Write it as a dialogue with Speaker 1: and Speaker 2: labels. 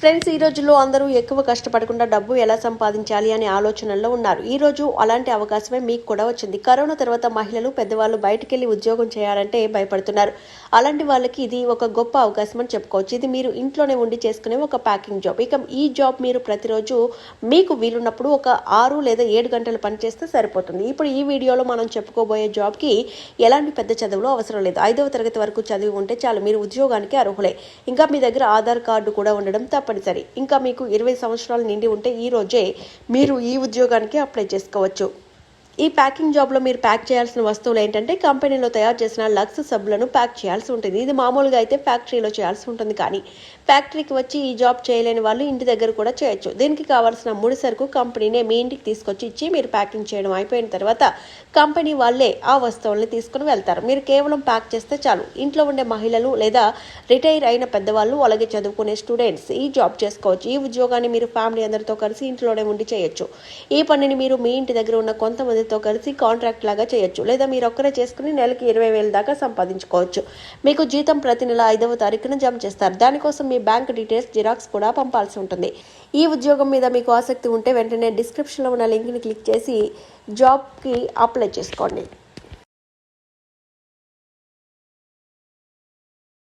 Speaker 1: Friends ఈ రోజుల్లో అందరూ ఎక్కువ కష్టపడకుండా డబ్బు ఎలా సంపాదించాలి అనే ఆలోచనల్లో ఉన్నారు. ఈ రోజు అలాంటి అవకాశమే మీకు కూడా వచ్చింది. కరోనా తర్వాత మహిళలు పెద్దవాళ్ళు బయటికి వెళ్ళి ఉద్యోగం చేయాలంటే భయపడుతున్నారు. అలాంటి వాళ్ళకి ఇది ఒక గొప్ప అవకాశం అని చెప్పుకోవచ్చు. ఇది మీరు ఇంట్లోనే ఉండి చేసుకునే ఒక ప్యాకింగ్ జాబ్. ఇక ఈ జాబ్ మీరు ప్రతిరోజు మీకు వీలున్నప్పుడు ఒక ఆరు లేదా ఏడు గంటలు పనిచేస్తే సరిపోతుంది. ఇప్పుడు ఈ వీడియోలో మనం చెప్పుకోబోయే జాబ్కి ఎలాంటి పెద్ద చదువులు అవసరం లేదు. ఐదవ తరగతి వరకు చదివి ఉంటే చాలు మీరు ఉద్యోగానికి అర్హులే. ఇంకా మీ దగ్గర ఆధార్ కార్డు కూడా ఉండడం తప్ప తప్పనిసరి. ఇంకా మీకు ఇరవై సంవత్సరాలు నిండి ఉంటే ఈ రోజే మీరు ఈ ఉద్యోగానికి అప్లై చేసుకోవచ్చు. ఈ ప్యాకింగ్ జాబ్లో మీరు ప్యాక్ చేయాల్సిన వస్తువులు ఏంటంటే కంపెనీలో తయారు చేసిన లక్స్ సబ్బులను ప్యాక్ చేయాల్సి ఉంటుంది. ఇది మామూలుగా అయితే ఫ్యాక్టరీలో చేయాల్సి ఉంటుంది కానీ ఫ్యాక్టరీకి వచ్చి ఈ జాబ్ చేయలేని వాళ్ళు ఇంటి దగ్గర కూడా చేయొచ్చు. దీనికి కావాల్సిన ముడి సరుకు కంపెనీనే మీ ఇంటికి తీసుకొచ్చి ఇచ్చి మీరు ప్యాకింగ్ చేయడం అయిపోయిన తర్వాత కంపెనీ వాళ్ళే ఆ వస్తువుల్ని తీసుకుని వెళ్తారు. మీరు కేవలం ప్యాక్ చేస్తే చాలు. ఇంట్లో ఉండే మహిళలు లేదా రిటైర్ అయిన పెద్దవాళ్ళు అలాగే చదువుకునే స్టూడెంట్స్ ఈ జాబ్ చేసుకోవచ్చు. ఈ ఉద్యోగాన్ని మీరు ఫ్యామిలీ అందరితో కలిసి ఇంట్లోనే ఉండి చేయొచ్చు. ఈ పనిని మీరు మీ ఇంటి దగ్గర ఉన్న కొంతమంది కొంతమందితో కలిసి కాంట్రాక్ట్ లాగా చేయొచ్చు. లేదా మీరు ఒక్కరే చేసుకుని నెలకి ఇరవై వేల దాకా సంపాదించుకోవచ్చు. మీకు జీతం ప్రతి నెల ఐదవ తారీఖున జమ చేస్తారు. దానికోసం మీ బ్యాంక్ డీటెయిల్స్ జిరాక్స్ కూడా పంపాల్సి ఉంటుంది. ఈ ఉద్యోగం మీద మీకు ఆసక్తి ఉంటే వెంటనే డిస్క్రిప్షన్లో ఉన్న లింక్ని క్లిక్ చేసి జాబ్కి అప్లై చేసుకోండి.